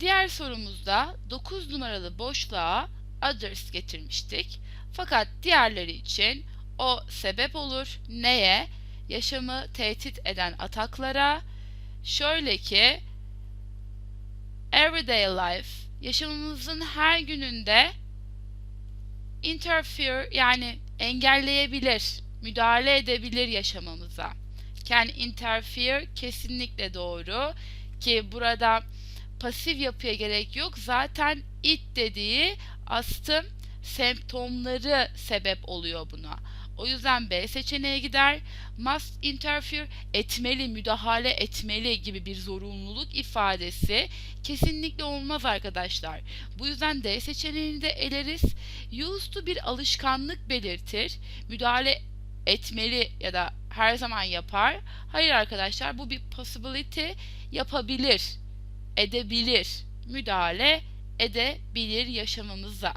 Diğer sorumuzda 9 numaralı boşluğa others getirmiştik. Fakat diğerleri için o sebep olur. Neye? Yaşamı tehdit eden ataklara. Şöyle ki everyday life yaşamımızın her gününde interfere yani engelleyebilir, müdahale edebilir yaşamamıza. Can interfere kesinlikle doğru ki burada pasif yapıya gerek yok. Zaten it dediği astım semptomları sebep oluyor buna. O yüzden B seçeneğe gider. Must interfere etmeli, müdahale etmeli gibi bir zorunluluk ifadesi kesinlikle olmaz arkadaşlar. Bu yüzden D seçeneğini de eleriz. Used to bir alışkanlık belirtir. Müdahale etmeli ya da her zaman yapar. Hayır arkadaşlar bu bir possibility yapabilir, edebilir, müdahale edebilir yaşamımıza.